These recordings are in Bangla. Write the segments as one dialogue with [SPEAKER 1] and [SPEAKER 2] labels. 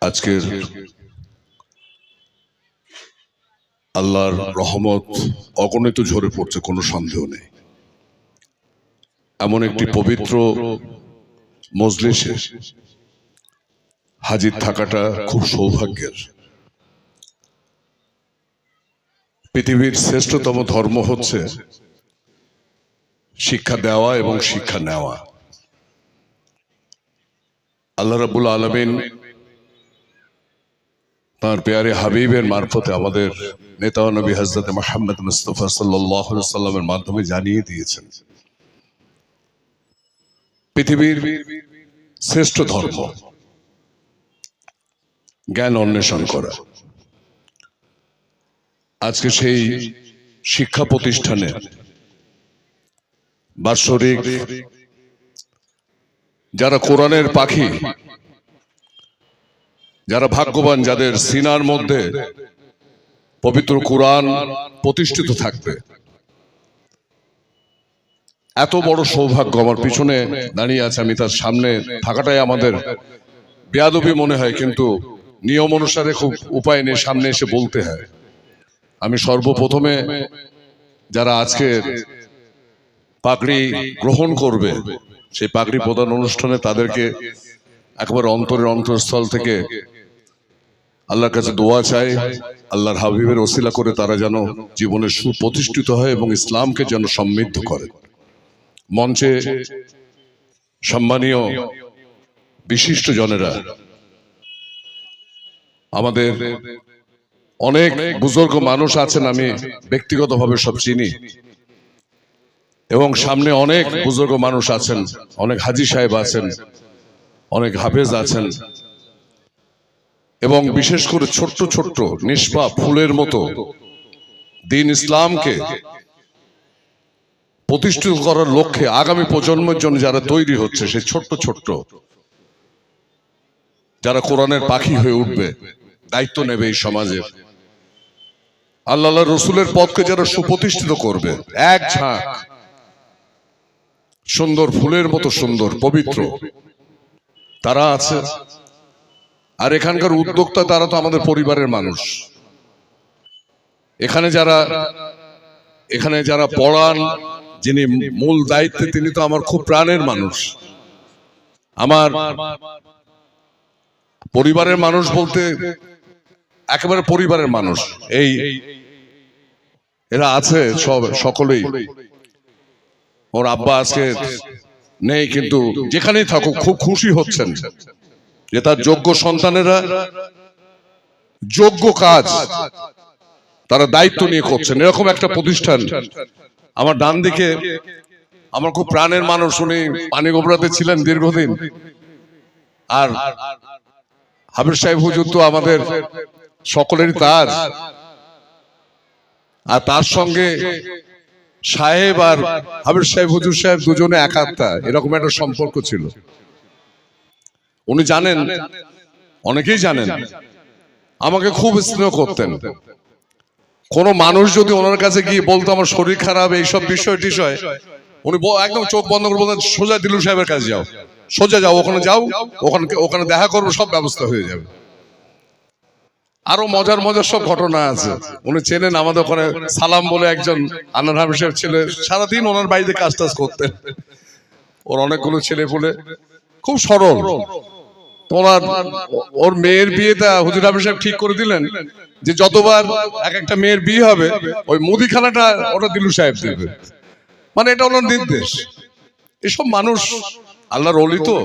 [SPEAKER 1] আজকের আল্লাহর রহমত অগণিত ঝরে পড়ছে কোনো সন্দেহ নেই। এমন একটি পবিত্র মজলিসে হাজির থাকাটা খুব সৌভাগ্যের। পৃথিবীর শ্রেষ্ঠতম ধর্ম হচ্ছে শিক্ষা দেওয়া এবং শিক্ষা নেওয়া। আল্লাহ রাবুল আলমিন তার পেয়ারে হাবিবের মারফতে আমাদের নেতা নবী হজরত মোহাম্মদ মুস্তফা সাল্লামের মাধ্যমে জানিয়ে দিয়েছেন। পৃথিবীর শ্রেষ্ঠ ধর্ম জ্ঞান অন্বেষণ করা। আজকে সেই শিক্ষা প্রতিষ্ঠানে বাৎসরিক যারা কোরআনের পাখি, যারা ভাগ্যবান, যাদের সিনার মধ্যে পবিত্র কোরআন প্রতিষ্ঠিত থাকবে। এত বড় সৌভাগ্য আমার পিছনে দাঁড়িয়ে আছে, আমি তার সামনে থাকাটাই আমাদের বেয়াদবি মনে হয়, কিন্তু নিয়ম অনুসারে খুব উপায় নেই সামনে এসে বলতে হয়। আমি সর্বপ্রথমে যারা আজকের পাগড়ি গ্রহণ করবে সেই পাগড়ি প্রদান অনুষ্ঠানে তাদেরকে একবার অন্তরের অন্তরস্থল থেকে আল্লাহর কাছে দোয়া চাই, আল্লাহর হাবিবের ওসিলা করে তারা যেন জীবনে সুপ্রতিষ্ঠিত হয় এবং ইসলামকে যেন সমৃদ্ধ করে। মঞ্চে সম্মানীয় বিশিষ্ট জনেরা, আমাদের অনেক বুজুর্গ মানুষ আছেন, আমি ব্যক্তিগতভাবে সব চিনি। এবং সামনে অনেক বুজুর্গ মানুষ আছেন অনেক হাজি সাহেব আছেন অনেক হাফেজ আছেন। এবং বিশেষ করে ছোট্ট ছোট্ট নিষ্পাপ ফুলের মতো দিন ইসলামকে প্রতিষ্ঠিত করার লক্ষ্যে আগামী প্রজন্মের জন্য যারা তৈরি হচ্ছে সেই ছোট্ট ছোট্ট যারা কোরআনের পাখি হয়ে উঠবে দায়িত্ব নেবে এই সমাজের। আল্লাহ রসুলের পথকে যারা সুপ্রতিষ্ঠিত করবে এক ঝাঁক সুন্দর ফুলের মতো সুন্দর, পবিত্র। তারা আছে। আর এখানকার উদ্যোক্তা তারা তো আমাদের পরিবারের মানুষ। এখানে যারা এখানে যারা পড়ান, যিনি মূল দায়িত্বে, তিনি তো আমার খুব প্রাণের মানুষ। আমার পরিবারের মানুষ বলতে একেবারে পরিবারের মানুষ। এই, এরা আছে সব, সকলেই। ওর আব্বা আজকে নেই কিন্তু যেখানেই থাকুক খুব খুশি হচ্ছেন যে তার যোগ্য সন্তানেরা যোগ্য কাজ তারা দায়িত্ব নিয়ে করছেন। এরকম একটা প্রতিষ্ঠান আমার ডান দিকে, আমার খুব প্রাণের মানুষ, উনি পানি গোবরাতে ছিলেন দীর্ঘদিন। আর হাবির সাহেব হুজুর তো আমাদের সকলেরই তার। আর তার সঙ্গে সাহেব আর হাবির সাহেব, হুজুর সাহেব দুজনে একাত্তা। এরকম একটা সম্পর্ক ছিল। উনি জানেন, অনেকেই জানেন, আমাকে খুব স্নেহ করতেন। কোন মানুষ যদি ওনার কাছে গিয়ে বলতো আমার শরীর খারাপ, এইসব বিষয় টিষয়, উনি একদম চোখ বন্ধ করে বলতেন, সোজা দিলু সাহেবের কাছে যাও। সোজা যাও, ওখানে যাও, ওখানে ওখানে দেখা করব, সব ব্যবস্থা হয়ে যাবে। আরও মজার মজার সব ঘটনা আছে। উনি চেনেন আমাদের ওখানে সালাম বলে একজন আনার হাবিব সাহেব ছেলে। সারাদিন ওনার বাড়িতে কাজ টাজ করতেন। ওর অনেকগুলো ছেলে পুলে। খুব সরল। তোমার ওর মেয়ের বিয়েটা হুজুর হাবিব সাহেব ঠিক করে দিলেন যে যতবার এক একটা মেয়ের বিয়ে হবে, ওই মুদিখানাটা ওটা দিলু সাহেব দেবে। মানে এটা ওনার নির্দেশ। এসব মানুষ আল্লাহর অলি তো।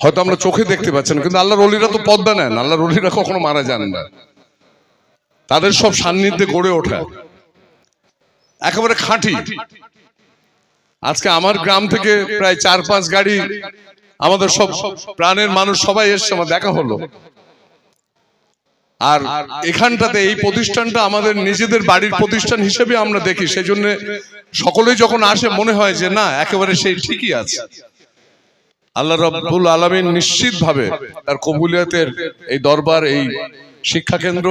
[SPEAKER 1] হয়তো আমরা চোখে দেখতে পাচ্ছি না, কিন্তু আল্লাহর অলিরা তো পদ্মা নেন, আল্লাহর অলিরা কখনো মারা যান না। তাদের সব সান্নিধ্যে গড়ে ওঠা। একেবারে খাঁটি। আজকে আমার গ্রাম থেকে প্রায় চার পাঁচ গাড়ি, আমাদের সব প্রাণের মানুষ সবাই এসছে, আমার দেখা হলো। আর এখানটাতে এই প্রতিষ্ঠানটা আমাদের নিজেদের বাড়ির প্রতিষ্ঠান হিসেবে আমরা দেখি সেই জন্য সকলেই যখন আসে মনে হয় যে, না, একেবারে সেই ঠিকই আছে। আল্লাহ রব্বুল আলমিন নিশ্চিত ভাবে তার কবুলিয়াতের এই দরবার, এই শিক্ষা কেন্দ্র।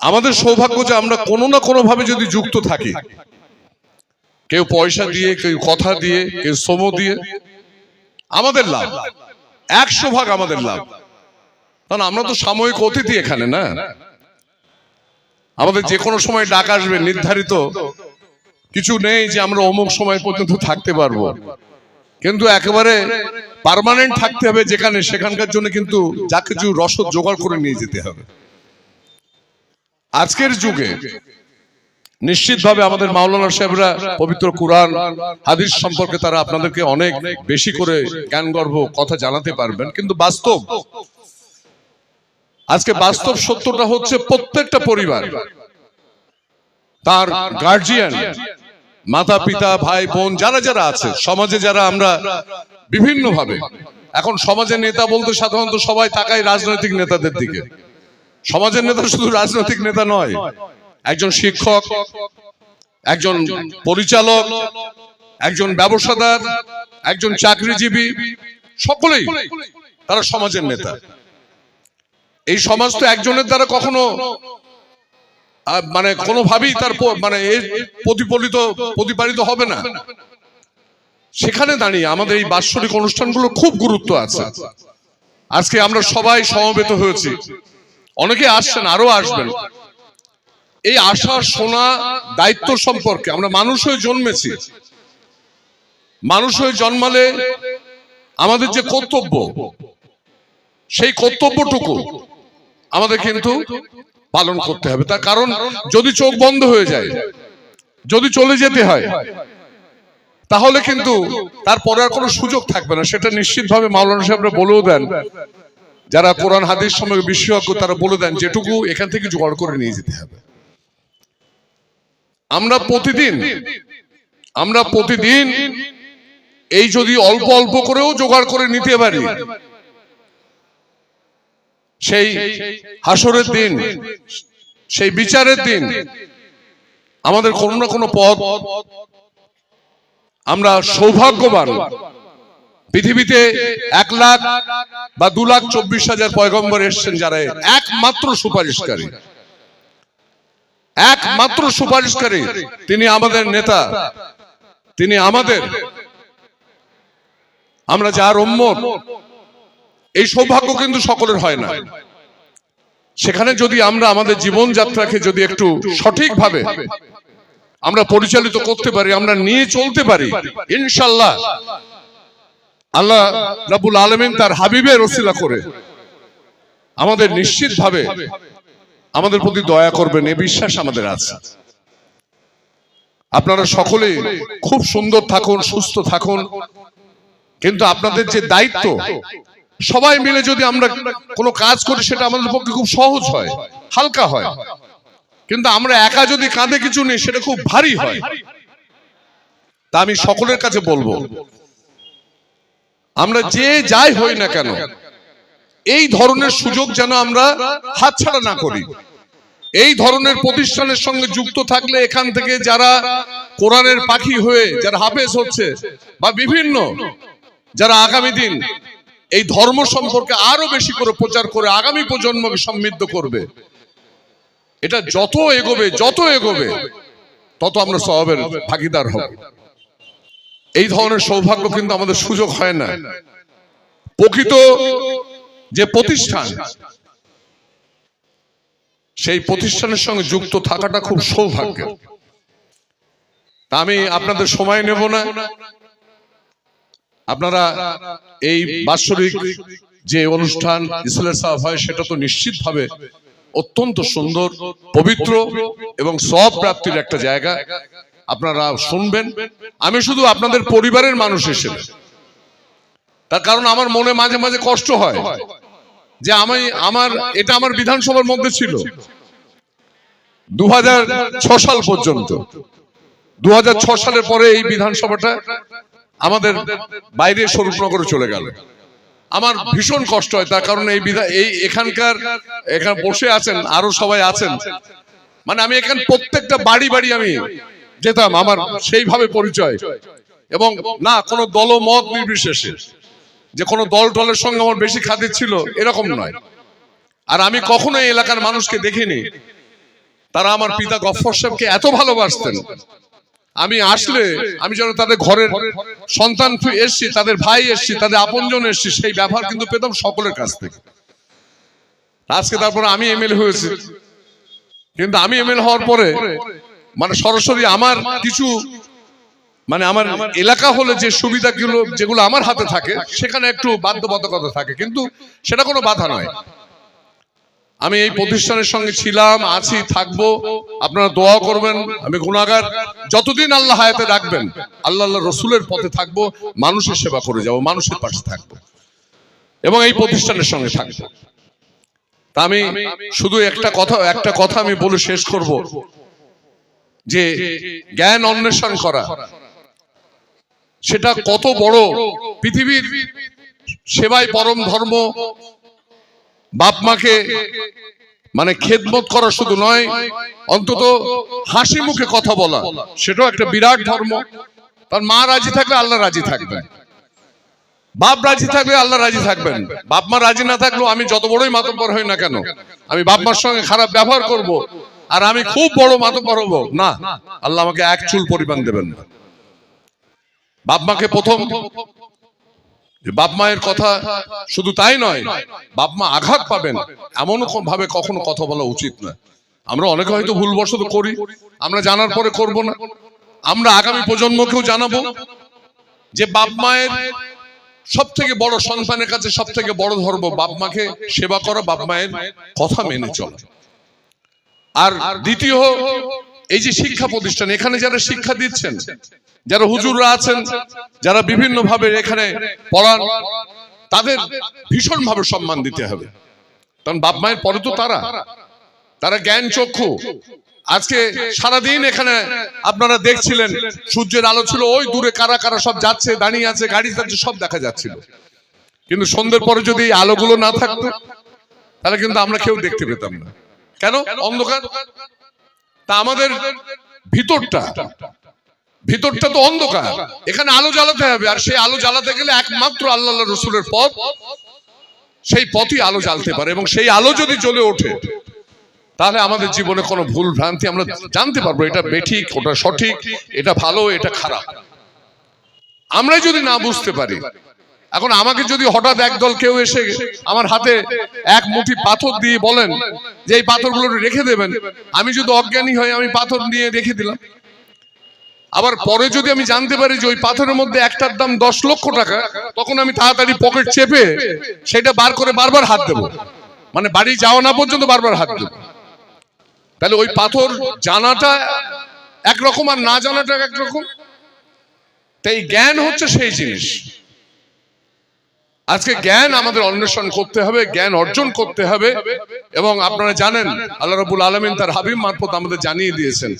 [SPEAKER 1] আমাদের সৌভাগ্য যে আমরা কোনো না কোনো ভাবে যদি যুক্ত থাকি, কেউ পয়সা দিয়ে, কেউ কথা দিয়ে, কেউ শ্রম দিয়ে, আমাদের লাভ, একশো ভাগ আমাদের লাভ। কারণ আমরা তো সাময়িক অতিথি এখানে, না? আমাদের যে কোনো সময় ডাক আসবে, নির্ধারিত। কিছু নেই যে আমরা অমুক সময় পর্যন্ত থাকতে পারব। কিন্তু একেবারে পার্মানেন্ট থাকতে হবে যেখানে, সেখানকার জন্য কিন্তু যা কিছু রসদ জোগাড় করে নিয়ে যেতে হবে। আজকের যুগে নিশ্চিতভাবে আমাদের মাওলানা সাহেবরা পবিত্র কোরআন, হাদিস সম্পর্কে তারা আপনাদেরকে অনেক বেশি করে জ্ঞান গর্ভ কথা জানাতে পারবেন। কিন্তু বাস্তব, আজকে বাস্তব সত্যটা হচ্ছে প্রত্যেকটা পরিবার, তার গার্জিয়ান মাতা পিতা ভাই বোন যারা যারা আছে সমাজে যারা আমরা বিভিন্ন ভাবে এখন সমাজের নেতা বলতে সাধারণত সবাই তাকায় রাজনৈতিক নেতাদের দিকে। সমাজের নেতা শুধু রাজনৈতিক নেতা নয় একজন শিক্ষক একজন পরিচালক একজন ব্যবসাদার একজন চাকরিজীবী সকলেই তারা সমাজের নেতা। এই সমাজ তো একজনের দ্বারা কখনো মানে কোনোভাবেই তার মানে প্রতিফলিত, প্রতিপালিত হবে না। সেখানে দাঁড়িয়ে আমাদের এই বাৎসরিক অনুষ্ঠানগুলো খুব গুরুত্ব আছে। আজকে আমরা সবাই সমবেত হয়েছি। অনেকে আসছেন আরও আসবেন। এই আশা, শোনা, দায়িত্ব সম্পর্কে আমরা মানুষ হয়ে জন্মেছি। মানুষ হয়ে জন্মালে আমাদের যে কর্তব্য, সেই কর্তব্যটুকু আমাদের কিন্তু পালন করতে হবে। তার কারণ যদি চোখ বন্ধ হয়ে যায় যদি চলে যেতে হয় তাহলে কিন্তু তারপরে আর কোনো সুযোগ থাকবে না। সেটা নিশ্চিতভাবে মাওলানা সাহেবরা বলেও দেন। যারা কোরআন হাদিস সম্পর্কে বিশেষজ্ঞ তারা বলে দেন যেটুকু এখান থেকে জোগাড় করে নিয়ে যেতে হবে। আমরা প্রতিদিন আমরা প্রতিদিন এই যদি অল্প অল্প করেও জোগাড় করে নিতে পারি সেই হাসরের দিন, সেই বিচারের দিন, আমাদের কোনো না কোনো পথ আমরা সৌভাগ্যবান। পৃথিবীতে এক লাখ বা দু লাখ চব্বিশ হাজার পয়গম্বর এসছেন যারা একমাত্র সুপারিশকারী। একমাত্র সুপারিশকারী তিনি আমাদের নেতা, তিনি আমাদের। আমরা যার উম্মত এই সৌভাগ্য কিন্তু সকলের হয় না। সেখানে যদি আমরা আমাদের জীবনযাত্রাকে যদি একটু সঠিকভাবে আমরা পরিচালিত করতে পারি, আমরা নিয়ে চলতে পারি ইনশাল্লাহ আল্লাহ রাবুল আলমিন তার হাবিবের ওসিলা করে। আমাদের নিশ্চিতভাবে আমাদের প্রতি দয়া করবেন, এ বিশ্বাস আমাদের আছে। আপনারা সকলে খুব সুন্দর থাকুন, সুস্থ থাকুন। কিন্তু আপনাদের যে দায়িত্ব সবাই মিলে যদি আমরা কোনো কাজ করি, সেটা আমাদের পক্ষে খুব সহজ হয়, হালকা হয়। কিন্তু আমরা একা যদি কাঁধে কিছু নেই, সেটা খুব ভারী হয়। তা আমি সকলের কাছে বলব, আমরা যে যাই হই না কেন, এই ধরনের সুযোগ যেন আমরা হাতছাড়া না করি। এই ধরনের প্রতিষ্ঠানের সঙ্গে যুক্ত থাকলে এখান থেকে যারা কোরআনের পাখি হয়ে, যারা হাফেজ হচ্ছে, বা বিভিন্ন যারা আগামী দিন এই ধর্ম সম্পর্কে আরও বেশি করে প্রচার করে আগামী প্রজন্মকে সমৃদ্ধ করবে। এটা যত এগোবে যত এগোবে, তত আমরা স্বভাবের ভাগিদার হব। এই ধরনের সৌভাগ্য কিন্তু আমাদের সুযোগ হয় না। প্রকৃত যে প্রতিষ্ঠান, সেই প্রতিষ্ঠানের সঙ্গে যুক্ত থাকাটা খুব সৌভাগ্য। আমি আপনাদের সময় নেব না। আপনারা এই বাৎসরিক যে অনুষ্ঠান ইসলাম সাহেব হয়, সেটা তো নিশ্চিতভাবে অত্যন্ত সুন্দর, পবিত্র এবং সব প্রাপ্তির একটা জায়গা। আপনারা শুনবেন। আমি শুধু আপনাদের পরিবারের মানুষ হিসেবে। তার কারণ আমার মনে মাঝে মাঝে কষ্ট হয় যে আমি আমার, এটা আমার বিধানসভার মধ্যে ছিল। দু সাল পর্যন্ত। দু সালের পরে এই বিধানসভাটা আমাদের বাইরে স্বরূপনগরে চলে গেল। আমার ভীষণ কষ্ট হয়, তার কারণ এই বিধা এই এখানকার এখানে বসে আছেন, আরও সবাই আছেন। মানে আমি এখানে প্রত্যেকটা বাড়ি বাড়ি আমি যেতাম, আমার সেইভাবে পরিচয়। এবং না, কোনো দলমত নির্বিশেষে। যে কোনো দল টলের সঙ্গে আমার বেশি খাতির ছিল, এরকম নয়। আর আমি কখনো এই এলাকার মানুষকে দেখিনি। তারা আমার পিতা গফর সাহেবকে এত ভালোবাসতেন। আমি আসলে, আমি যেন তাদের ঘরের সন্তান এসছি, তাদের ভাই এসছি, তাদের আপনজন এসছি, সেই ব্যবহার কিন্তু পেতাম সকলের কাছ থেকে। আজকে তারপরে আমি এমএলএ হয়েছি। কিন্তু আমি এমএলএ হওয়ার পরে মানে সরাসরি আমার কিছু মানে আমার এলাকা হলে যে সুবিধাগুলো, যেগুলো আমার হাতে থাকে, সেখানে একটু বাধ্যবাধকতা থাকে। কিন্তু সেটা কোনো বাধা নয়। আমি এই প্রতিষ্ঠানের সঙ্গে ছিলাম আছি থাকব। আপনারা দোয়া করবেন আমি গুণাগার যতদিন আল্লাহ হায়াতে রাখবেন আল্লাহ আল্লাহ রসুলের পথে থাকব মানুষের সেবা করে যাব মানুষের পাশে থাকব। এবং এই প্রতিষ্ঠানের সঙ্গে থাকব। তা আমি শুধু একটা কথা একটা কথা আমি বলে শেষ করব যে জ্ঞান অন্বেষণ করা সেটা কত বড় পৃথিবীর সেবায় পরম ধর্ম বাপ মাকে মানে খেদমত করা শুধু নয়, অন্তত হাসি মুখে কথা বলা। সেটাও একটা বিরাট ধর্ম। তার মা রাজি থাকলে আল্লাহ রাজি থাকবেন। বাপ রাজি থাকলে আল্লাহ রাজি থাকবেন। বাপ মা রাজি না থাকলেও আমি যত বড়ই মাতব্বর হই না কেন, আমি বাপ মার সঙ্গে খারাপ ব্যবহার করব আর আমি খুব বড় মাতব্বর হব। না, আল্লাহ আমাকে এক চুল পরিমাণ দেবেন না। বাপ মাকে প্রথম বাপ মায়ের কথা শুধু তাই নয়, বাপ মা আঘাত পাবেন এমন ভাবে কখনো কথা বলা উচিত না আমরা অনেকে হয়তো ভুলবশত করি, আমরা জানার পরে করব না। আমরা আগামী প্রজন্মকেও জানাব যে বাপ মায়ের সব থেকে বড় সন্তানের কাছে সব থেকে বড় ধর্ম, বাপ মাকে সেবা করা, বাপ মায়ের কথা মেনে চলা। আর দ্বিতীয়, এই যে শিক্ষা প্রতিষ্ঠান, এখানে যারা শিক্ষা দিচ্ছেন যারা হুজুররা আছেন, যারা বিভিন্ন ভাবে এখানে পড়ান, তাদের ভীষণ ভাবে সম্মান দিতে হবে। কারণ বাপ মায়ের পরে তো তারা। তারা জ্ঞান চক্ষু। আজকে সারাদিন এখানে আপনারা দেখছিলেন, সূর্যের আলো ছিল, ওই দূরে কারা কারা সব যাচ্ছে, দাঁড়িয়ে আছে, গাড়ি যাচ্ছে, সব দেখা যাচ্ছিল। কিন্তু সন্ধ্যের পরে যদি এই আলোগুলো না থাকতো, তাহলে কিন্তু আমরা কেউ দেখতে পেতাম না। কেন? অন্ধকার? তা আমাদের ভিতরটা ভিতরটা তো অন্ধকার। এখানে আলো জ্বালাতে হবে, আর সেই আলো জ্বালাতে গেলে একমাত্র আল্লাহ রসুলের পথ, সেই পথই আলো জ্বালতে পারে এবং সেই আলো যদি জ্বলে ওঠে, তাহলে আমাদের জীবনে কোনো ভুল ভ্রান্তি আমরা জানতে পারব, এটা বেঠিক, ওটা সঠিক, এটা ভালো, এটা খারাপ। আমরা যদি না বুঝতে পারি, এখন আমাকে যদি হঠাৎ একদল কেউ এসে আমার হাতে এক মুঠি পাথর দিয়ে বলেন যে এই পাথরগুলো রেখে দেবেন, আমি যদি অজ্ঞানী হই আমি পাথর নিয়ে রেখে দিলাম আবার পরে যদি আমি জানতে পারি যে ওই পাথরের মধ্যে একটার দাম দশ লক্ষ টাকা, তখন আমি তাড়াতাড়ি পকেট চেপে সেটা বার করে বারবার হাত দেবো। মানে বাড়ি যাওয়া না পর্যন্ত বারবার হাত দেবো। তাহলে ওই পাথর জানাটা একরকম আর না জানাটা একরকম? তাই জ্ঞান হচ্ছে সেই জিনিস। আজকে জ্ঞান আমাদের অন্বেষণ করতে হবে, জ্ঞান অর্জন করতে হবে। এবং আপনারা জানেন, আল্লাহ রাবুল আলমিন তার হাবিব মারফত আমাদের জানিয়ে দিয়েছেন।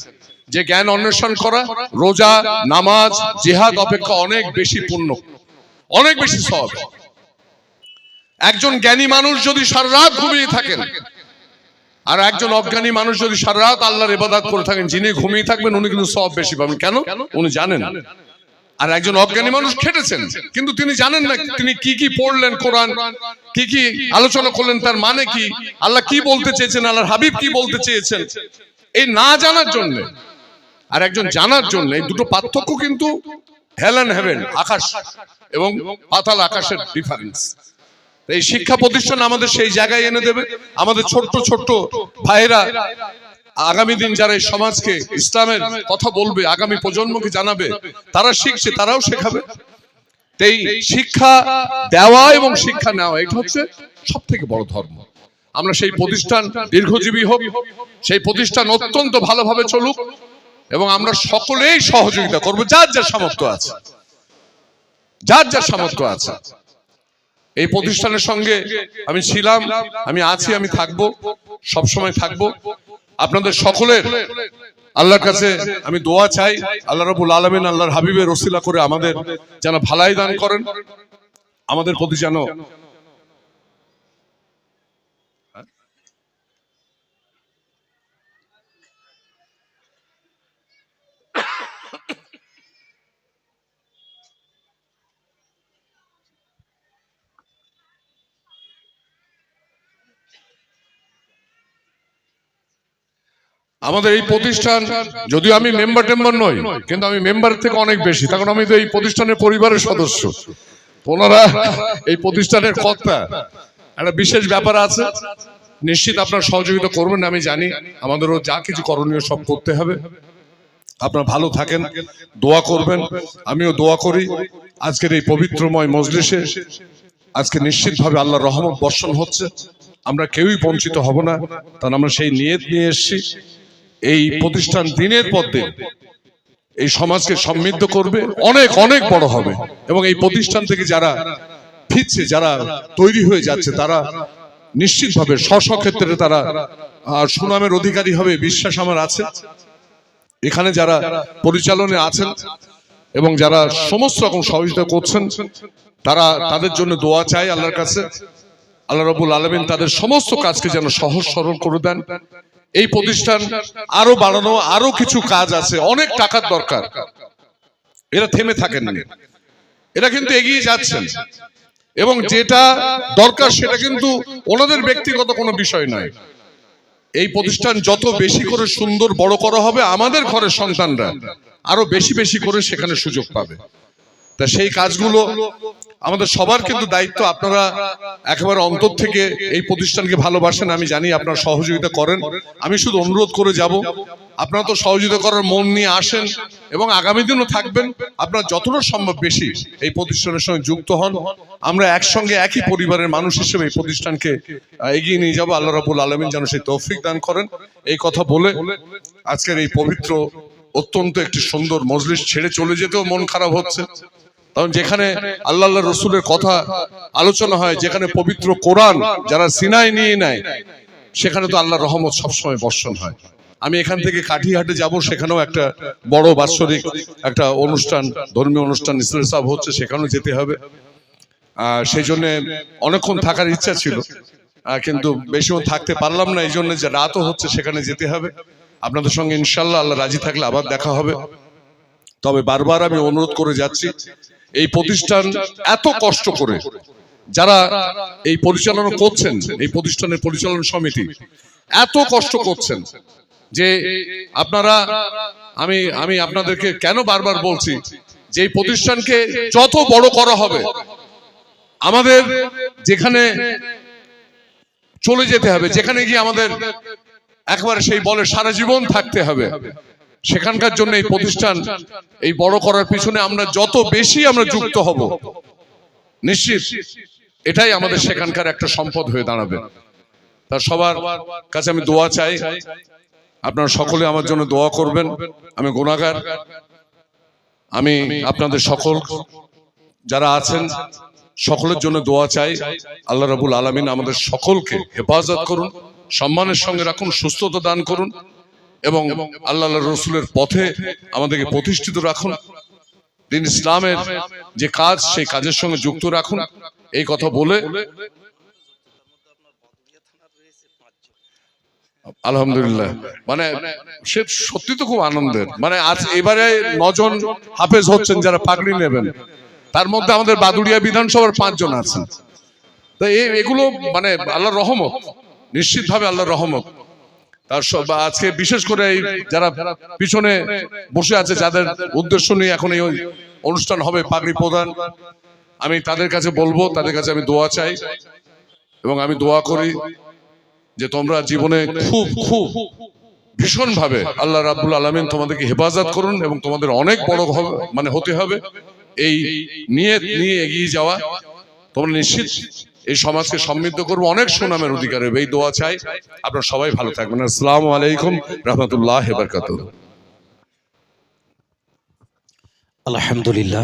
[SPEAKER 1] যে জ্ঞান অন্বেষণ করা রোজা নামাজ জিহাদ অপেক্ষা অনেক বেশি পুণ্য অনেক বেশি সব। একজন জ্ঞানী মানুষ যদি সারা রাত ঘুমিয়ে থাকেন আর একজন অজ্ঞানী মানুষ যদি সারা রাত আল্লাহর ইবাদত করে থাকেন যিনি ঘুমিয়ে থাকবেন উনি কিন্তু সব বেশি পাবেন। কেন? উনি জানেন। আর একজন অজ্ঞানী মানুষ খেটেছেন কিন্তু তিনি জানেন না তিনি কি কি পড়লেন কোরআন কি কি আলোচনা করলেন তার মানে কি আল্লাহ কি বলতে চেয়েছেন আল্লাহর হাবিব কি বলতে চেয়েছেন। এই না জানার জন্য আর একজন জানার জন্য এই দুটো পার্থক্য কিন্তু হেলেন হেভেন আকাশ এবং পাতাল আকাশের ডিফারেন্স এই শিক্ষা প্রতিষ্ঠান আমাদের সেই জায়গায় এনে দেবে। আমাদের ছোট্ট ছোট্ট ভাইরা আগামী দিন যারা এই সমাজকে ইসলামের কথা বলবে আগামী প্রজন্মকে জানাবে তারা শিখছে তারাও শেখাবে। এই শিক্ষা দেওয়া এবং শিক্ষা নেওয়া এটা হচ্ছে সব থেকে বড় ধর্ম। আমরা সেই প্রতিষ্ঠান দীর্ঘজীবী হোক সেই প্রতিষ্ঠান অত্যন্ত ভালোভাবে চলুক এবং আমরা সকলেই সহযোগিতা করব। যার যার সামর্থ্য আছে। যার যার সামর্থ্য আছে। এই প্রতিষ্ঠানের সঙ্গে আমি ছিলাম, আমি আছি, আমি থাকব সব সময় থাকব। আপনাদের সকলের আল্লাহর কাছে আমি দোয়া চাই। আল্লাহ রবুল আলমিন আল্লাহর হাবিবের ওসিলা করে আমাদের যেন ভালাই দান করেন। আমাদের প্রতি যেন আমাদের এই প্রতিষ্ঠান, যদিও আমি মেম্বার টেম্বার নই, কিন্তু আমি মেম্বার থেকে অনেক বেশি তখন আমি তো এই প্রতিষ্ঠানের পরিবারের সদস্য। ওনারা এই প্রতিষ্ঠানের কর্তা। একটা বিশেষ ব্যাপার আছে, নিশ্চিত আপনার সহযোগিতা করবেন, আমি জানি। আমাদেরও যা কিছু করণীয় সব করতে হবে। আপনার ভালো থাকেন, দোয়া করবেন, আমিও দোয়া করি। আজকের এই পবিত্রময় মজলিসে, আজকে নিশ্চিতভাবে আল্লাহর রহমত বর্ষণ হচ্ছে। আমরা কেউই বঞ্চিত হব না, কারণ আমরা সেই নিয়ত নিয়ে এসেছি। এই প্রতিষ্ঠান দিনের পর দিন এই সমাজকে সমৃদ্ধ করবে অনেক অনেক বড় হবে। এবং এই প্রতিষ্ঠান থেকে যারা ফিরছে যারা তৈরি হয়ে যাচ্ছে তারা নিশ্চিতভাবে স্ব ক্ষেত্রে তারা সুনামের অধিকারী হবে বিশ্বাস আমার আছে। এখানে যারা পরিচালনে আছেন এবং যারা সমস্ত রকম সহযোগিতা করছেন তারা তাদের জন্য দোয়া চাই আল্লাহর কাছে। আল্লাহ রবুল আলমিন তাদের সমস্ত কাজকে যেন সহজ সরল করে দেন। এই প্রতিষ্ঠান আরও বাড়ানো, আরও কিছু কাজ আছে, অনেক টাকার দরকার। এরা থেমে থাকেন না এরা কিন্তু এগিয়ে যাচ্ছেন। এবং যেটা দরকার সেটা কিন্তু ওনাদের ব্যক্তিগত কোনো বিষয় নয়। এই প্রতিষ্ঠান যত বেশি করে সুন্দর বড় করা হবে, আমাদের ঘরের সন্তানরা আরও বেশি বেশি করে সেখানে সুযোগ পাবে। তা সেই কাজগুলো আমাদের সবার কিন্তু দায়িত্ব। আপনারা একেবারে অন্তর থেকে এই প্রতিষ্ঠানকে ভালোবাসেন, আমি জানি আপনারা সহযোগিতা করেন। আমি শুধু অনুরোধ করে যাব, আপনারা তো সহযোগিতা করার মন নিয়ে আসেন এবং আগামী দিনও থাকবেন। আপনারা যতটা সম্ভব বেশি এই প্রতিষ্ঠানের সঙ্গে যুক্ত হন। আমরা একসঙ্গে একই পরিবারের মানুষ হিসেবে এই প্রতিষ্ঠানকে এগিয়ে নিয়ে যাব। আল্লাহ রাবুল আলমিন যেন সেই তৌফিক দান করেন। এই কথা বলে আজকের এই পবিত্র, অত্যন্ত একটি সুন্দর মজলিস ছেড়ে চলে যেতেও মন খারাপ হচ্ছে। কারণ যেখানে আল্লাহ আল্লাহ রসুলের কথা আলোচনা হয়, যেখানে পবিত্র কোরআন যারা সিনাই নিয়ে নেয়, সেখানে তো আল্লাহ রহমত সবসময় বর্ষণ হয়। আমি এখান থেকে কাঠিহাটে যাব, সেখানেও একটা বড় বাৎসরিক একটা অনুষ্ঠান, ধর্মীয় অনুষ্ঠান ইসলাম সাহেব হচ্ছে, সেখানেও যেতে হবে। সেই জন্য অনেকক্ষণ থাকার ইচ্ছা ছিল কিন্তু বেশিক্ষণ থাকতে পারলাম না, এই জন্য যে রাতও হচ্ছে, সেখানে যেতে হবে। আপনাদের সঙ্গে ইনশাল্লাহ আল্লাহ রাজি থাকলে আবার দেখা হবে। তবে বারবার আমি অনুরোধ করে যাচ্ছি এই প্রতিষ্ঠান এত কষ্ট করে। যারা এই পরিচালনা করছেন, এই প্রতিষ্ঠানের পরিচালনা সমিতি, এত কষ্ট করছেন যে আপনারা, আমি আমি আপনাদেরকে কেন বারবার বলছি যে এই প্রতিষ্ঠানকে যত বড় করা হবে, আমাদের যেখানে চলে যেতে হবে, যেখানে গিয়ে আমাদের একবারে সেই বলে সারা জীবন থাকতে হবে সেখানকার জন্য এই প্রতিষ্ঠান, এই বড় করার পিছনে আমরা যত বেশি আমরা যুক্ত হব। নিশ্চিত, এটাই আমাদের সেখানকার একটা সম্পদ হয়ে দাঁড়াবে। তা সবার কাছে আমি দোয়া চাই। আপনারা সকলে আমার জন্য দোয়া করবেন। আমি গুণাগার। আমি আপনাদের সকল, যারা আছেন, সকলের জন্য দোয়া চাই। আল্লাহ রাবুল আলমিন আমাদের সকলকে হেফাজত করুন, সম্মানের সঙ্গে রাখুন, সুস্থতা দান করুন। এবং আল্লাহ রসুলের পথে আমাদেরকে প্রতিষ্ঠিত রাখুন। দিন ইসলামের যে কাজ সেই কাজের সঙ্গে যুক্ত রাখুন। এই কথা বলে আলহামদুলিল্লাহ। মানে সে সত্যি তো খুব আনন্দের। মানে আজ এবারে নজন হাফেজ হচ্ছেন যারা পাগড়ি নেবেন। তার মধ্যে আমাদের বাদুড়িয়া বিধানসভার পাঁচজন আছেন। তো এগুলো মানে আল্লাহর রহমত। নিশ্চিতভাবে আল্লাহর রহমত। আজকে বিশেষ করে এই যারা পিছনে বসে আছে যাদের উদ্দেশ্য নিয়ে এখন এই অনুষ্ঠান হবে পাগড়ি প্রদান আমি তাদের কাছে বলব তাদের কাছে আমি দোয়া চাই এবং আমি দোয়া করি যে তোমরা জীবনে খুব খুব ভীষণ ভাবে আল্লাহ রাব্বুল আলমিন তোমাদেরকে হেফাজত করুন এবং তোমাদের অনেক বড় মানে হতে হবে। এই নিয়ে নিয়ে এগিয়ে যাওয়া তোমরা নিশ্চিত এই সমাজকে সমৃদ্ধ করব। অনেক সুনামের অধিকার হবে এই দোয়া চাই। আপনারা সবাই ভালো থাকবেন। আসসালাম আলাইকুম রহমতুল্লাহ হেবরকাত
[SPEAKER 2] আলহামদুলিল্লাহ।